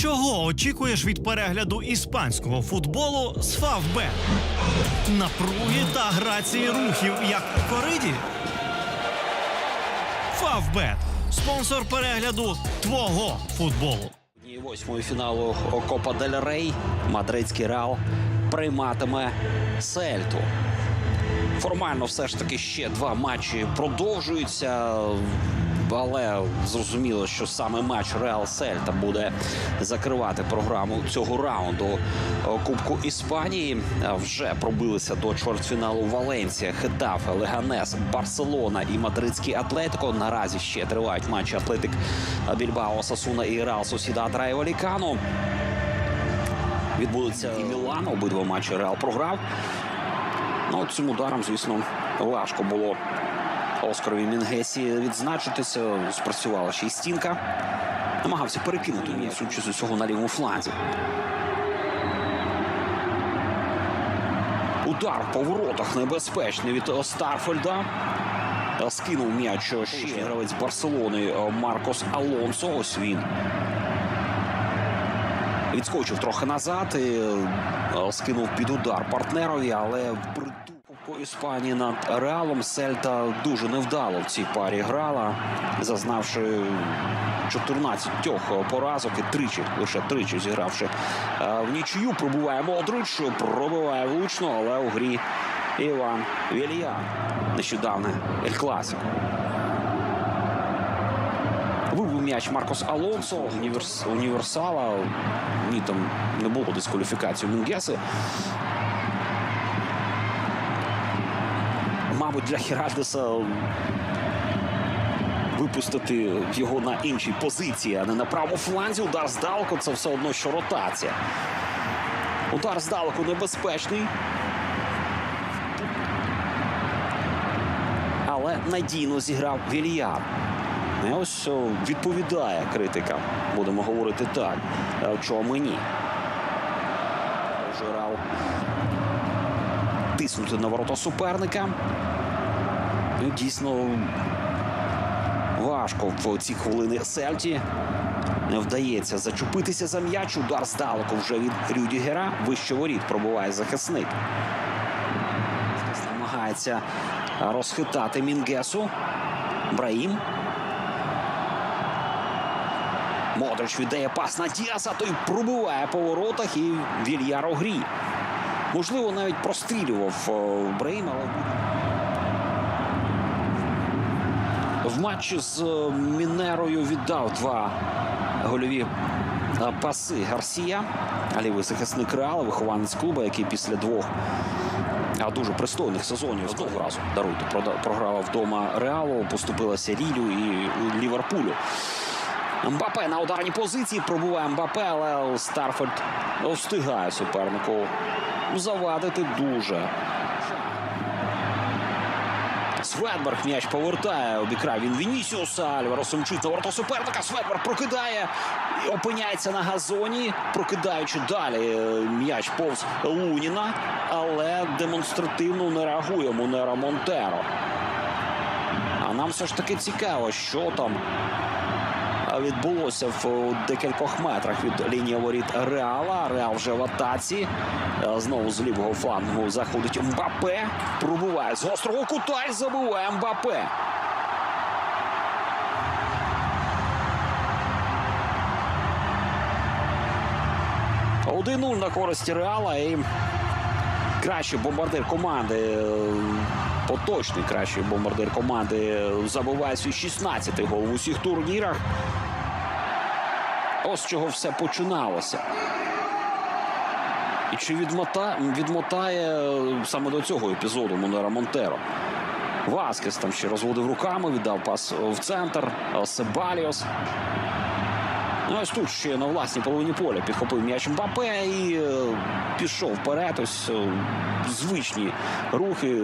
Чого очікуєш від перегляду іспанського футболу з Фавбет? Напруги та грації рухів, як у кориді? Фавбет спонсор перегляду твого футболу. Восьмої фіналу Копа Дель Рей мадридський Реал прийматиме Сельту. Формально все ж таки ще два матчі продовжуються. Але зрозуміло, що саме матч Реал Сельта буде закривати програму цього раунду Кубку Іспанії. Вже пробилися до чвертьфіналу Валенсія, Хетафе, Леганес, Барселона і Мадридський Атлетико. Наразі ще тривають матчі Атлетик Більбао, Сасуна і Реал Сосідад Райо Відбудеться і Мілан. Обидва матчі Реал програв. Ну, цим ударом, звісно, важко було Оскарові Мінгесі відзначитися. Спрацювала ще й стінка. Намагався перекинути м'яч, судячи з усього на лівому фланзі. Удар по воротах небезпечний від Старфельда. Скинув м'яч ще гравець Барселони Маркос Алонсо. Ось він. Відскочив трохи назад і е, скинув під удар партнерові, але впритул по Іспанії над Реалом Сельта дуже невдало в цій парі грала, зазнавши 14 поразок і тричі, лише тричі зігравши е, в нічию. Пробуває Модрич, пробиває влучно, але у грі Іван Вільян. Нещодавне Ель Класико. Вибив м'яч Маркос Алонсо, універс... універсала. Ні, там не було дискваліфікації у Мабуть, для Херальдеса випустити його на іншій позиції, а не на правому фланзі. Удар здалеку це все одно, що ротація. Удар здалеку небезпечний. Але надійно зіграв Вільяр. І ось відповідає критика. Будемо говорити так. Е, Чому ні? Жирал тиснути на ворота суперника. Ну, дійсно важко в ці хвилини Сельті. Не вдається зачепитися за м'яч. Удар здалеку вже від Рюдігера. Вище воріт пробуває захисник. Намагається розхитати Мінгесу. Браїм. Модрич віддає пас на Діаса, той пробиває по воротах і Вільяр у грі. Можливо, навіть прострілював е, Брейм, але в матчі з е, Мінерою віддав два гольові е, паси Гарсія. Лівий захисник Реала, вихованець клубу, який після двох а дуже пристойних сезонів одного разу даруйте програла вдома Реалу, поступилася Лілю і Ліверпулю. Мбапе на ударній позиції пробуває Мбапе, але Старфельд встигає супернику завадити дуже. Светберг м'яч повертає, обікрав він Вінісіуса. Альварос мчить на ворота суперника. Светберг прокидає і опиняється на газоні, прокидаючи далі е, м'яч повз Луніна, але демонстративно не реагує Мунера Монтеро. А нам все ж таки цікаво, що там відбулося в декількох метрах від лінії воріт Реала. Реал вже в атаці. Е, Знову з лівого флангу заходить Мбапе. Пробуває з гострого кута і забиває Мбапе. Один 0 на користь Реала і кращий бомбардир команди. е, Поточний кращий бомбардир команди е, забиває свій 16-й гол в усіх турнірах. Ось чого все починалося. І чи відмота, відмотає е, саме до цього епізоду Монера Монтеро? Васкес там ще розводив руками, віддав пас в центр. е, Себаліос. Ну, ось тут ще на власній половині поля підхопив м'яч Мбапе і е, пішов вперед. Ось е, звичні рухи.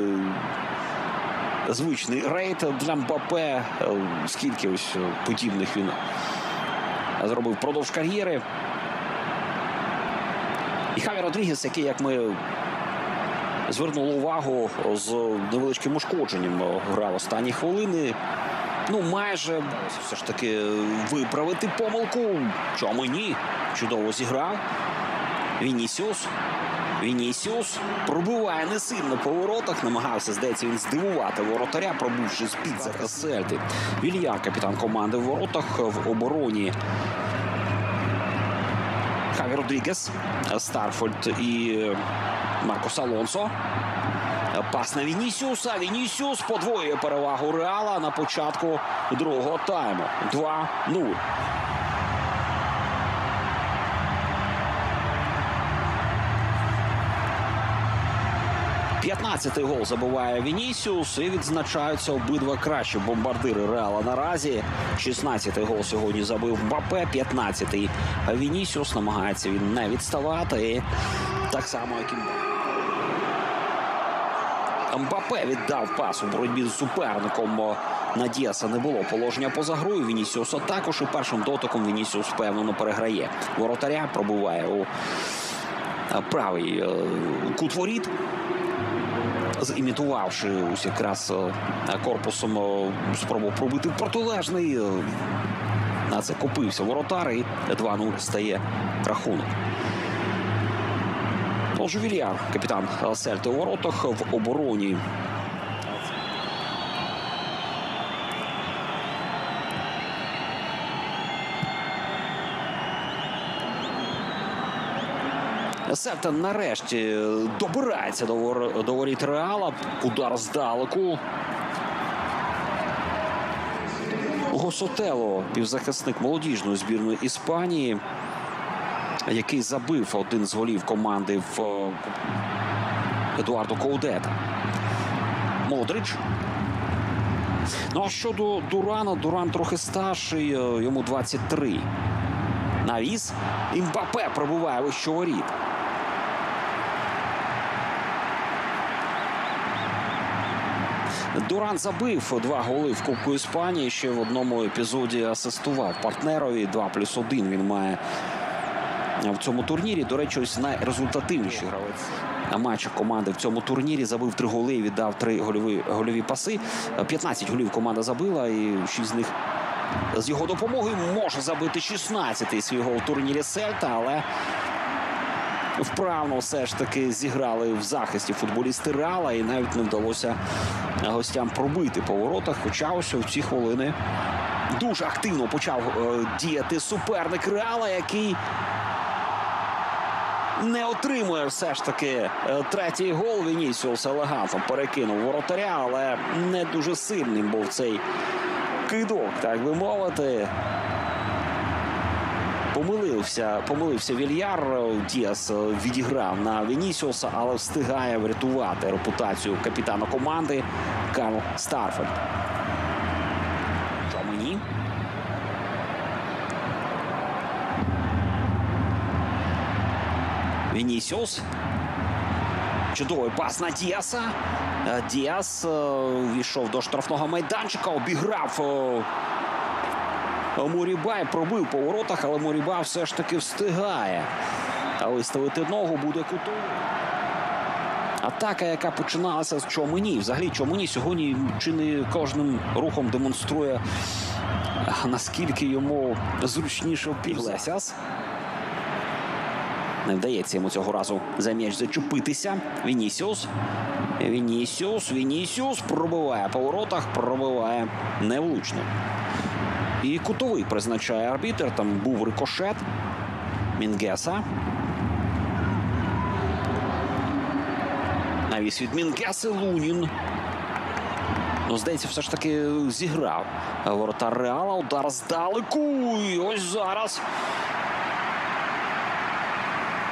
Звичний рейд для Мбапе. Е, Скільки ось е, подібних він зробив впродовж кар'єри. І Хаві Родрігес, який, як ми звернули увагу, з невеличким ушкодженням грав останні хвилини. ну майже все ж таки виправити помилку. Чому ні? Чудово зіграв. Вінісіус. Вінісіус пробиває не сильно по воротах. Намагався, здається, він здивувати воротаря, пробивши з-під захист Сельти. Вільяр, капітан команди в воротах в обороні. Хаві Родрігес, Старфольд і Маркос Алонсо. Пас на Вінісіуса. Вінісіус подвоює перевагу Реала на початку другого тайму. 2-0. П'ятнадцятий гол забиває Вінісіус і відзначаються обидва кращі бомбардири Реала наразі. 16-й гол сьогодні забив Мбапе, 15-й Вінісіус. Намагається він не відставати. Так само, як і Мбапе віддав пас у боротьбі з суперником. На Діаса не було положення поза грою. Вінісіуса також і першим дотиком Вінісіус впевнено переграє. Воротаря пробуває у е, правий е, кут воріт. Зімітувавши ось якраз е, корпусом спробував спробу пробити протилежний. е, На це купився воротар і 2-0 стає рахунок. Тож Вільяр, капітан Сельти у воротах в обороні. Сельта нарешті добирається до, воріт Реала. Удар здалеку. Госотело, півзахисник молодіжної збірної Іспанії, який забив один з голів команди в е, Едуардо Коудета. Модрич. Ну а щодо Дурана, Дуран трохи старший, е, йому 23. Навіс. Імбапе пробуває вище воріт. Дуран забив два голи в Кубку Іспанії. Ще в одному епізоді асистував партнерові. 2 плюс 1 він має в цьому турнірі. До речі, ось найрезультативніший гравець на матчах команди в цьому турнірі забив три голи і віддав три гольові, гольові паси. 15 голів команда забила, і 6 з них з його допомогою може забити 16-й свій гол в турнірі Сельта, але вправно все ж таки зіграли в захисті футболісти Реала і навіть не вдалося гостям пробити по воротах. Хоча ось в ці хвилини дуже активно почав е, діяти суперник Реала, який не отримує все ж таки е, третій гол. Вінісіус елегантно перекинув воротаря, але не дуже сильним був цей кидок, так би мовити. Помилився, помилився Вільяр. Діас відіграв на Вінісіуса, але встигає врятувати репутацію капітана команди Карл Старфельд. Що мені? Вінісіус. Чудовий пас на Діаса. Е, Діас е, війшов до штрафного майданчика, обіграв е, Мурібай, пробив по воротах, але Муріба все ж таки встигає. А виставити ногу буде кутовий. Атака, яка починалася з Чомені. Взагалі, Чомені сьогодні чи не кожним рухом демонструє, наскільки йому зручніше Іглесіас. Не вдається йому цього разу за м'яч зачепитися. Вінісіус. Вінісіус, Вінісіус пробиває по воротах, пробиває невлучно. І кутовий призначає арбітр. Там був рикошет. Мінгеса. Навіс від Мінгеси Лунін. Ну, здається, все ж таки зіграв. Воротар Реала. Удар здалеку. І ось зараз.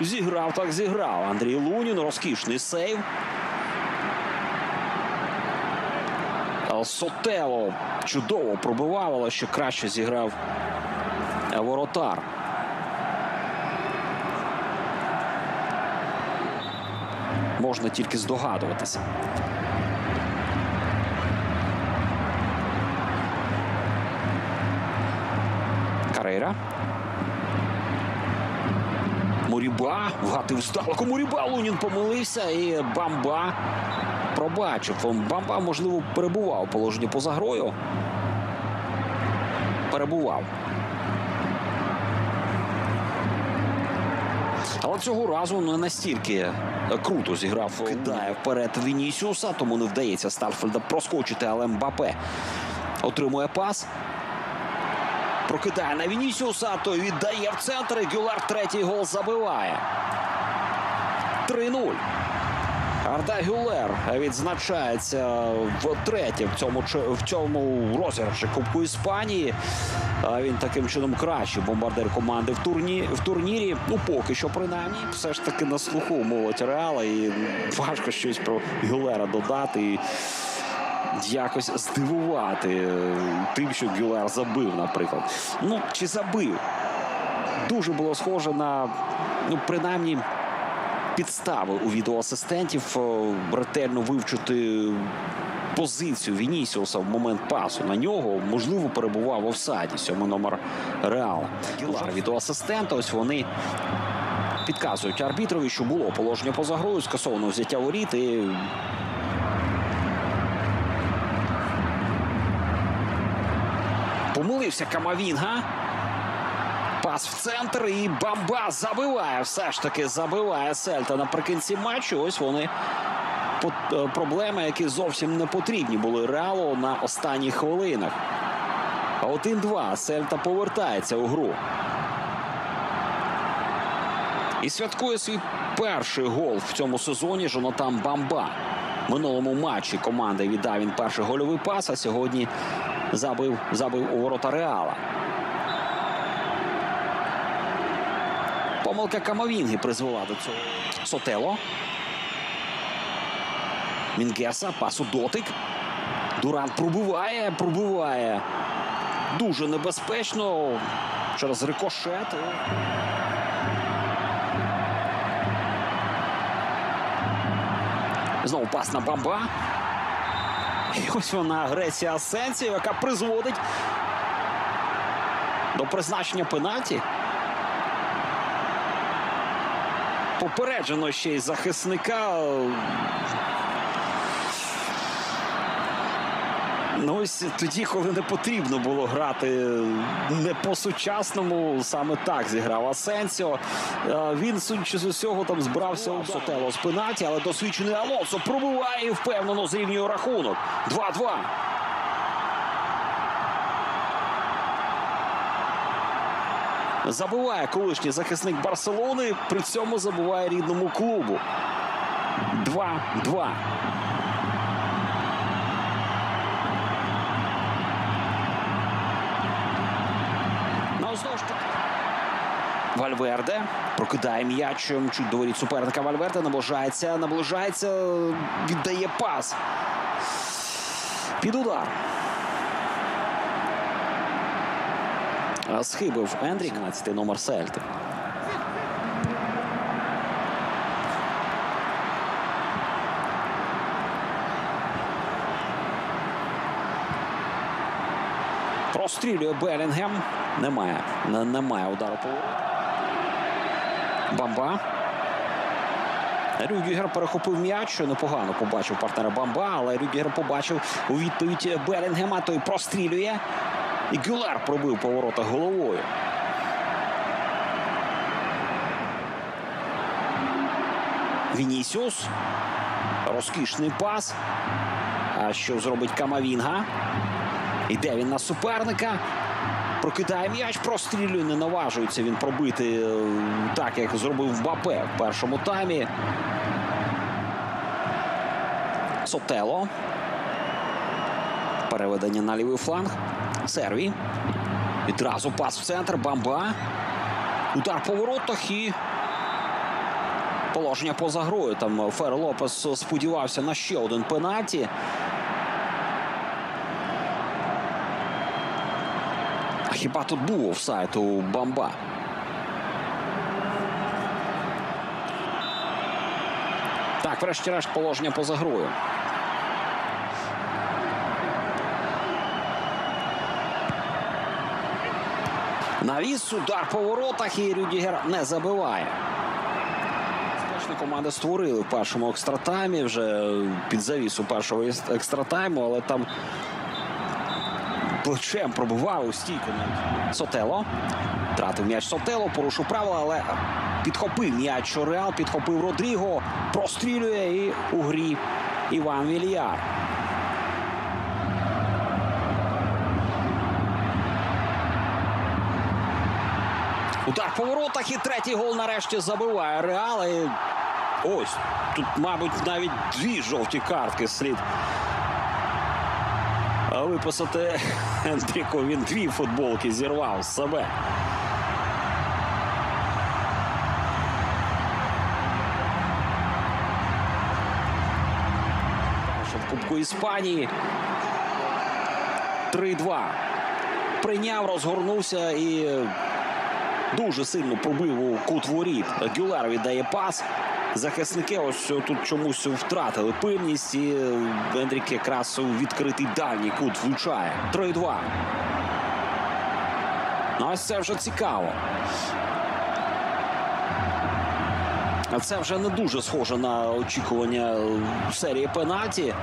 Зіграв, так зіграв. Андрій Лунін. Розкішний сейв. Сотело чудово пробивав, але ще краще зіграв воротар. Можна тільки здогадуватися. Карейра. Муріба вгатив здалеку. Муріба Лунін помилився і бамба пробачив. Бамба, можливо, перебував у положенні поза грою. перебував. Але цього разу не настільки е, круто зіграв. Кидає вперед Вінісіуса, тому не вдається Старфельда проскочити, але Мбапе отримує пас. Прокидає на Вінісіуса, той віддає в центр. І Гюлар третій гол забиває. 3-0. Арда Гюлер відзначається втретє в цьому в цьому розіграші Кубку Іспанії. Він таким чином кращий бомбардир команди в турні в турнірі. Ну поки що, принаймні, все ж таки на слуху молодь Реала. І важко щось про Гюлера додати. І якось здивувати е, тим, що Гюлер забив, наприклад. Ну чи забив? Дуже було схоже на ну принаймні підстави у відеоасистентів е, ретельно вивчити позицію Вінісіуса в момент пасу. На нього можливо перебував офсайді сьомий номер Реала. Гілар відеоасистента. Ось вони підказують арбітрові, що було положення поза грою, скасовано взяття воріт і. Помилився Камавінга. Пас в центр і бамба забиває. Все ж таки забиває Сельта наприкінці матчу. Ось вони е, проблеми, які зовсім не потрібні були Реалу на останніх хвилинах. А 1-2. Сельта повертається у гру. І святкує свій перший гол в цьому сезоні Жонатан Бамба. В минулому матчі команда віддав він перший гольовий пас, а сьогодні забив, забив у ворота Реала. Помилка Камовінги призвела до цього. Сотело. Мінгеса, пас у дотик. Дурант пробиває, пробиває. Дуже небезпечно. Через рикошет. Знову пас на бамба. І ось вона агресія Асенсіо, яка призводить до призначення пенальті. Попереджено ще й захисника. Ну ось тоді, коли не потрібно було грати не по-сучасному, саме так зіграв Асенсіо. Е, Він, судячи з усього, там збрався у Сотело з пенаті, але досвідчений Алонсо пробиває і впевнено зрівнює рахунок. 2-2. Забиває колишній захисник Барселони, при цьому забуває рідному клубу. 2-2. Ну. Вальверде прокидає м'яч чуть до воріт суперника. Вальверде наближається, наближається, віддає пас. Під удар. Схибив Ендрік, 17 номер Сельти. Прострілює Белінгем. Немає. Немає удару по. Бамба. Рюдігер перехопив м'яч, непогано побачив партнера Бамба, але Рюдігер побачив у відповідь Белінгема, той прострілює. І Гюлер пробив по воротах головою. Вінісіус. Розкішний пас. А що зробить Камавінга? Іде він на суперника. Прокидає м'яч, прострілює, не наважується він пробити е, так, як зробив Мбапе в першому таймі. Сотело. Переведення на лівий фланг. Серві. Відразу пас в центр. Бамба. Удар по воротах і положення поза грою. Там Фер Лопес сподівався на ще один пенальті. А хіба тут був офсайд у Бамба? Так, врешті-решт положення поза грою. Навіс, удар по воротах і Рюдігер не забиває. Команди створили в першому екстратаймі, вже під завісу першого екстратайму, але там плечем пробивав у стійку. Сотело. Тратив м'яч Сотело, порушив правила, але підхопив м'яч Реал, підхопив Родріго, прострілює і у грі Іван Вільяр. Удар по воротах і третій гол нарешті забиває Реал. І ось тут, мабуть, навіть дві жовті картки слід виписати Ендріку. Він дві футболки зірвав з себе. В Кубку Іспанії. 3-2. Прийняв, розгорнувся і дуже сильно пробив у кут воріт. Гюлер віддає пас. Захисники ось тут чомусь втратили пильність. І Ендрік якраз у відкритий дальній кут влучає. 3-2. Ну, ось це вже цікаво. Це вже не дуже схоже на очікування серії пенальті.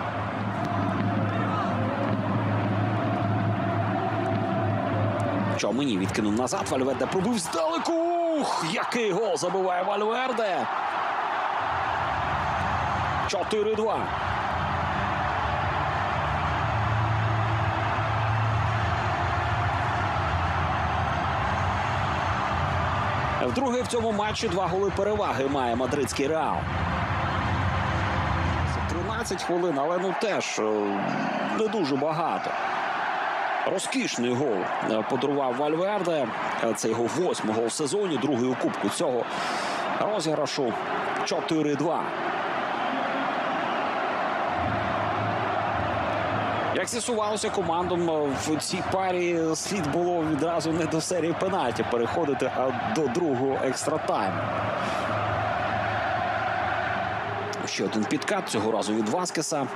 Що мені відкинув назад. Вальверде пробив здалеку. Ух, який гол забиває Вальверде. 4-2. Вдруге в цьому матчі два голи переваги має мадридський реал. 13 хвилин, але ну теж е, не дуже багато. Розкішний гол е, подарував Вальверде. Е, Це його восьмий гол в сезоні, другий у кубку цього розіграшу 4-2. Як з'ясувалося командам е, в цій парі слід було відразу не до серії пенальті переходити, а до другого екстратайму. Ще один підкат цього разу від Васкеса.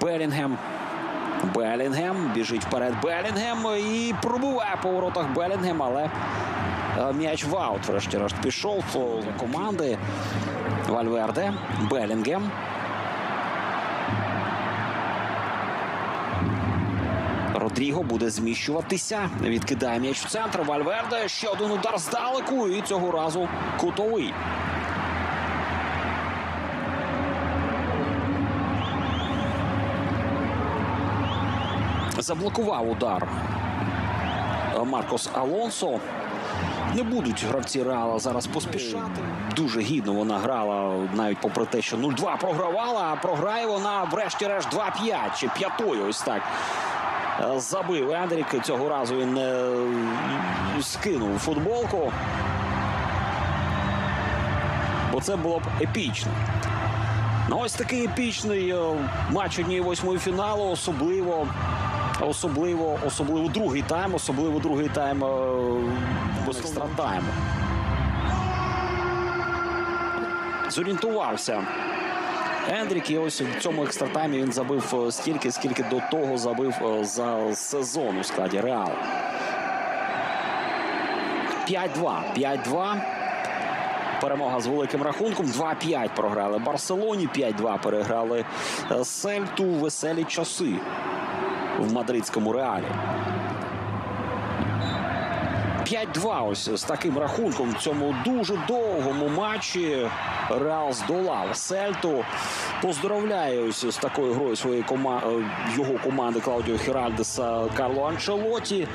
Белінгем. Белінгем біжить вперед Белінгем і пробиває по воротах Белінгем, але е, м'яч в аут, врешті-решт, пішов для команди Вальверде. Белінгем. Родріго буде зміщуватися. Відкидає м'яч в центр. Вальверде. Ще один удар здалеку. І цього разу кутовий. Заблокував удар Маркос Алонсо. Не будуть гравці Реала зараз поспішати. Дуже гідно вона грала, навіть попри те, що 0-2 програвала, а програє вона врешті-решт 2-5 чи п'ятою. Ось так забив Ендрік. Цього разу він е, скинув футболку. Бо це було б епічно. Ну, ось такий епічний е, матч однієї восьмої фіналу, особливо, особливо, особливо другий тайм, особливо другий тайм е, екстра. Зорієнтувався. Ендрік, і ось в цьому екстратаймі він забив е, стільки, скільки до того забив е, за сезон у складі Реал. 5-2. 5-2. Перемога з великим рахунком. 2-5 програли Барселоні. 5-2 переграли Сельту. Веселі часи в мадридському реалі. 5-2 ось з таким рахунком в цьому дуже довгому матчі Реал здолав Сельту. Поздравляю ось з такою грою своєї кома... е, його команди Клаудіо Хіральдеса Карло Анчелоті.